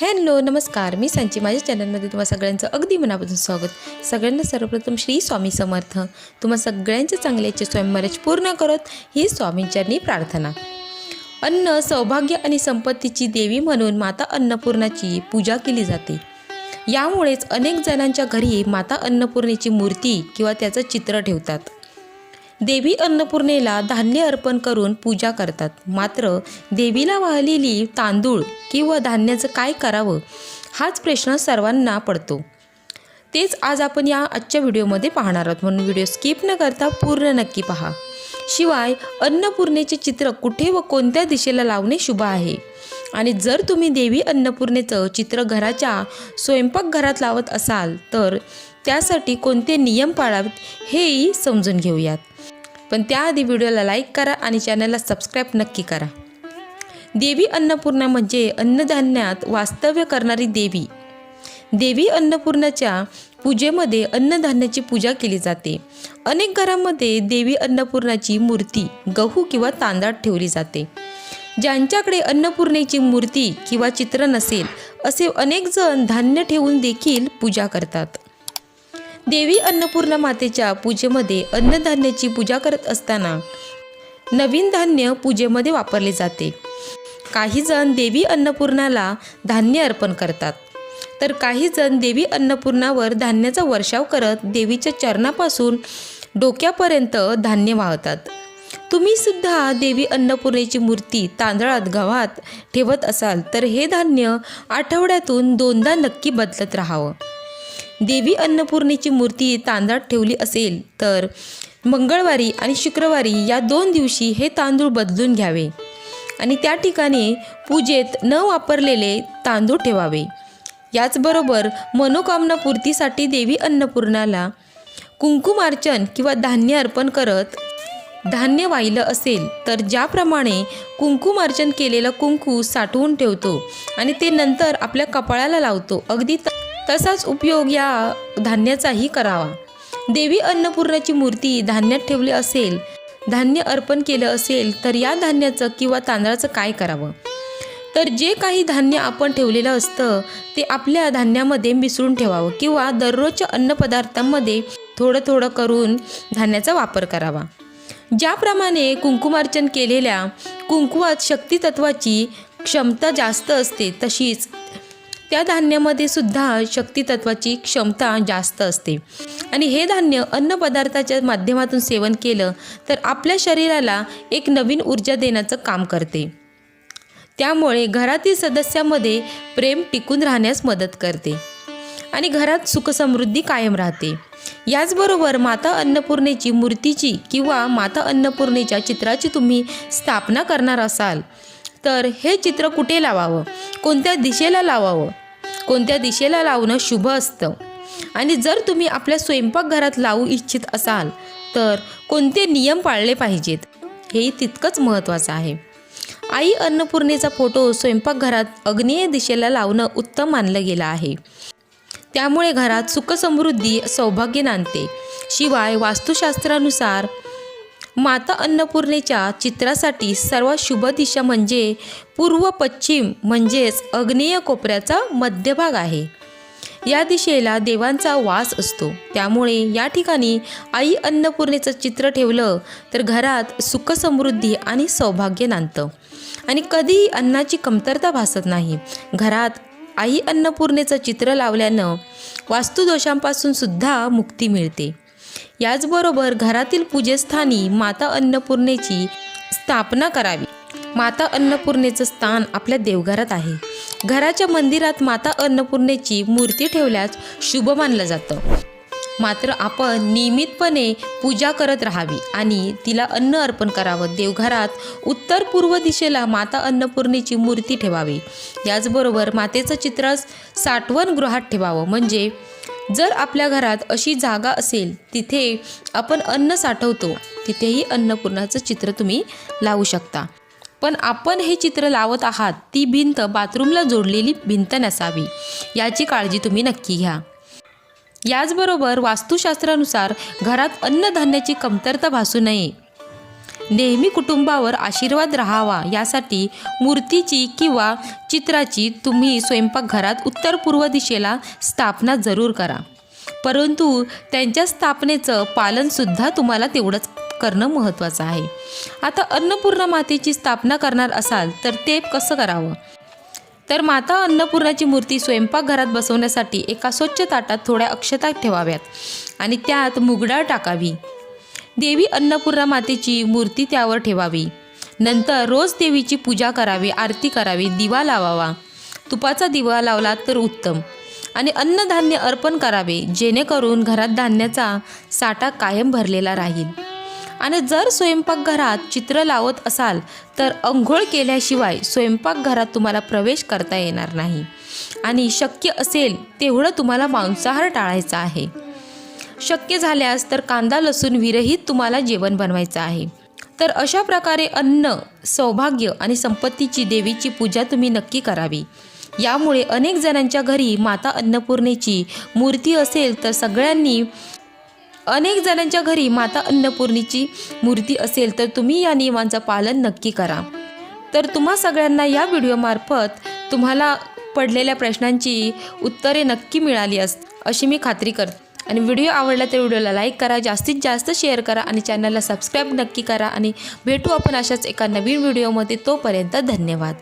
Hello नमस्कार. मी सांची. माझ्या चॅनलमध्ये तुम्हा सगळ्यांचं अगदी मनापासून स्वागत. सगळ्यांना सर्वप्रथम श्री स्वामी समर्थ. तुम्हा सगळ्यांच्या चांगल्याचे स्वयंवरच पूर्ण करत ही स्वामींचरणी प्रार्थना. अन्न सौभाग्य आणि संपत्तीची देवी म्हणून माता अन्नपूर्णाची पूजा केली जाते. यामुळेच अनेक जणांच्या घरी माता अन्नपूर्णेची मूर्ती किंवा त्याचं चित्र ठेवतात. देवी अन्नपूर्णेला धान्य अर्पण करून पूजा करतात. मात्र देवीला वाहलेली तांदूळ किंवा धान्याचं काय करावं? हाच प्रश्न सर्वांना पडतो. तेच आज आपण या आजच्या व्हिडिओमध्ये पाहणार आहोत. म्हणून व्हिडिओ स्किप न करता पूर्ण नक्की पहा. शिवाय अन्नपूर्णेचे चित्र कुठे व कोणत्या दिशेला लावणे शुभ आहे? आणि जर तुम्ही देवी अन्नपूर्णेचं चित्र घराच्या स्वयंपाकघरात लावत असाल तर त्यासाठी कोणते नियम पाळावेत हेही समजून घेऊयात. पण त्याआधी व्हिडिओला लाईक करा आणि चॅनलला सबस्क्राईब नक्की करा. देवी अन्नपूर्णा म्हणजे अन्नधान्यात वास्तव्य करणारी देवी. देवी अन्नपूर्णाच्या पूजेमध्ये अन्नधान्याची पूजा केली जाते. अनेक घरांमध्ये देवी अन्नपूर्णाची मूर्ती गहू किंवा तांदळात ठेवली जाते. ज्यांच्याकडे अन्नपूर्णेची मूर्ती किंवा चित्र नसेल असे अनेक जण धान्य ठेवून देखील पूजा करतात. देवी अन्नपूर्णा मातेच्या पूजेमध्ये अन्नधान्याची पूजा करत असताना नवीन धान्य पूजेमध्ये वापरले जाते. काही जण देवी अन्नपूर्णाला धान्य अर्पण करतात. तर काही जण देवी अन्नपूर्णावर धान्याचा वर्षाव करत देवीच्या चरणापासून डोक्यापर्यंत धान्य वाहतात. तुम्ही सुद्धा देवी अन्नपूर्णेची मूर्ती तांदळात गव्हात ठेवत असाल तर हे धान्य आठवड्यातून दोनदा नक्की बदलत राहावं. देवी अन्नपूर्णेची मूर्ती तांदळात ठेवली असेल तर मंगळवारी आणि शुक्रवारी या दोन दिवशी हे तांदूळ बदलून घ्यावे आणि त्या ठिकाणी पूजेत न वापरलेले तांदूळ ठेवावे. याचबरोबर मनोकामना पूर्तीसाठी देवी अन्नपूर्णाला कुंकुमार्चन किंवा धान्य अर्पण करत धान्य वाहिलं असेल तर ज्याप्रमाणे कुंकुमार्चन केलेलं कुंकू साठवून ठेवतो आणि ते नंतर आपल्या कपाळाला लावतो. अगदी त- तसाच उपयोग या धान्याचाही करावा. देवी अन्नपूर्णाची मूर्ती धान्यात ठेवली असेल धान्य अर्पण केलं असेल तर या धान्याचं किंवा तांदळाचं काय करावं? तर जे काही धान्य आपण ठेवलेलं असतं ते आपल्या धान्यामध्ये मिसळून ठेवावं किंवा दररोजच्या अन्नपदार्थांमध्ये थोडं थोडं करून धान्याचा वापर करावा. ज्याप्रमाणे कुंकुमार्चन केलेल्या कुंकुवात शक्तितत्वाची क्षमता जास्त असते तशीच त्या धान्यामध्ये सुद्धा शक्तितत्वाची क्षमता जास्त असते. आणि हे धान्य अन्नपदार्थाच्या माध्यमातून सेवन केलं तर आपल्या शरीराला एक नवीन ऊर्जा देण्याचं काम करते. त्यामुळे घरातील सदस्यामध्ये प्रेम टिकून राहण्यास मदत करते. आणि घरात सुखसमृद्धी कायम राहते. याचबरोबर माता अन्नपूर्णेची मूर्तीची किंवा माता अन्नपूर्णेच्या चित्राची तुम्ही स्थापना करणार असाल तर हे चित्र कुठे लावावं? कोणत्या दिशेला लावावं? कोणत्या दिशेला लावणं शुभ असतं? आणि जर तुम्ही आपल्या स्वयंपाकघरात लावू इच्छित असाल तर कोणते नियम पाळले पाहिजेत? हेही तितकंच महत्त्वाचं आहे. आई अन्नपूर्णेचा फोटो स्वयंपाकघरात अग्नेय दिशेला लावणं उत्तम मानलं गेलं आहे. त्यामुळे घरात सुखसमृद्धी सौभाग्य नांदते. शिवाय वास्तुशास्त्रानुसार माता अन्नपूर्णेच्या चित्रासाठी सर्वात शुभ दिशा म्हणजे पूर्व पश्चिम म्हणजेच अग्नेय कोपऱ्याचा मध्यभाग आहे. या दिशेला देवांचा वास असतो. त्यामुळे या ठिकाणी आई अन्नपूर्णेचं चित्र ठेवलं तर घरात सुखसमृद्धी आणि सौभाग्य नांदतं. आणि कधीही अन्नाची कमतरता भासत नाही. घरात आई अन्नपूर्णेचं चित्र लावल्यानं वास्तुदोषांपासून सुद्धा मुक्ती मिळते. याचबरोबर घरातील पूजेस्थानी माता अन्नपूर्णेची स्थापना करावी. माता अन्नपूर्णेचं स्थान आपल्या देवघरात आहे. घराच्या मंदिरात माता अन्नपूर्णेची मूर्ती ठेवल्यास शुभ मानलं जातं. मात्र आपण नियमितपणे पूजा करत राहावी आणि तिला अन्न अर्पण करावं. देवघरात उत्तर पूर्व दिशेला माता अन्नपूर्णेची मूर्ती ठेवावी. याचबरोबर मातेचं चित्र साठवण गृहात ठेवावं. म्हणजे जर आपल्या घरात अशी जागा असेल तिथे आपण अन्न साठवतो तिथेही अन्नपूर्णाचं चित्र तुम्ही लावू शकता. पण आपण हे चित्र लावत आहात ती भिंत बाथरूमला जोडलेली भिंत नसावी. याची काळजी तुम्ही नक्की घ्या. याचबरोबर वास्तुशास्त्रानुसार घरात अन्नधान्याची कमतरता भासू नये. नेहमी कुटुंबावर आशीर्वाद राहावा यासाठी मूर्तीची किंवा चित्राची तुम्ही स्वयंपाकघरात उत्तर पूर्व दिशेला स्थापना जरूर करा. परंतु त्यांच्या स्थापनेचं पालनसुद्धा तुम्हाला तेवढंच करणं महत्त्वाचं आहे. आता अन्नपूर्णा मातेची स्थापना करणार असाल तर ते कसं करावं? तर माता अन्नपूर्णाची मूर्ती स्वयंपाकघरात बसवण्यासाठी एका स्वच्छ ताटात थोड्या अक्षता ठेवाव्यात आणि त्यात मुगडाळ टाकावी. देवी अन्नपूर्णा मातेची मूर्ती त्यावर ठेवावी. नंतर रोज देवीची पूजा करावी आरती करावी दिवा लावावा. तुपाचा दिवा लावला तर उत्तम. आणि अन्नधान्य अर्पण करावे जेणेकरून घरात धान्याचा साठा कायम भरलेला राहील. आणि जर स्वयंपाकघरात चित्र लावत असाल तर अंघोळ केल्याशिवाय स्वयंपाकघरात तुम्हाला प्रवेश करता येणार नाही. आणि शक्य असेल तेवढं तुम्हाला मांसाहार टाळायचा आहे. शक्य झाल्यास तर कांदा लसूण विरहित तुम्हाला जेवण बनवायचं आहे. तर अशा प्रकारे अन्न सौभाग्य आणि संपत्तीची देवीची पूजा तुम्ही नक्की करावी. यामुळे अनेक जणांच्या घरी माता अन्नपूर्णेची मूर्ती असेल तर सगळ्यांनी अनेक जणांच्या घरी माता अन्नपूर्णीची मूर्ती असेल तर तुम्ही या नियमांचं पालन नक्की करा. तर तुम्हा सगळ्यांना या व्हिडिओमार्फत तुम्हाला पडलेल्या प्रश्नांची उत्तरे नक्की मिळाली अस अशी मी खात्री करते आणि व्हिडिओ आवडला तर व्हिडिओला लाईक करा जास्तीत जास्त शेअर करा आणि चॅनलला सबस्क्राईब नक्की करा आणि भेटू आपण अशाच एका नवीन व्हिडिओमध्ये तोपर्यंत धन्यवाद.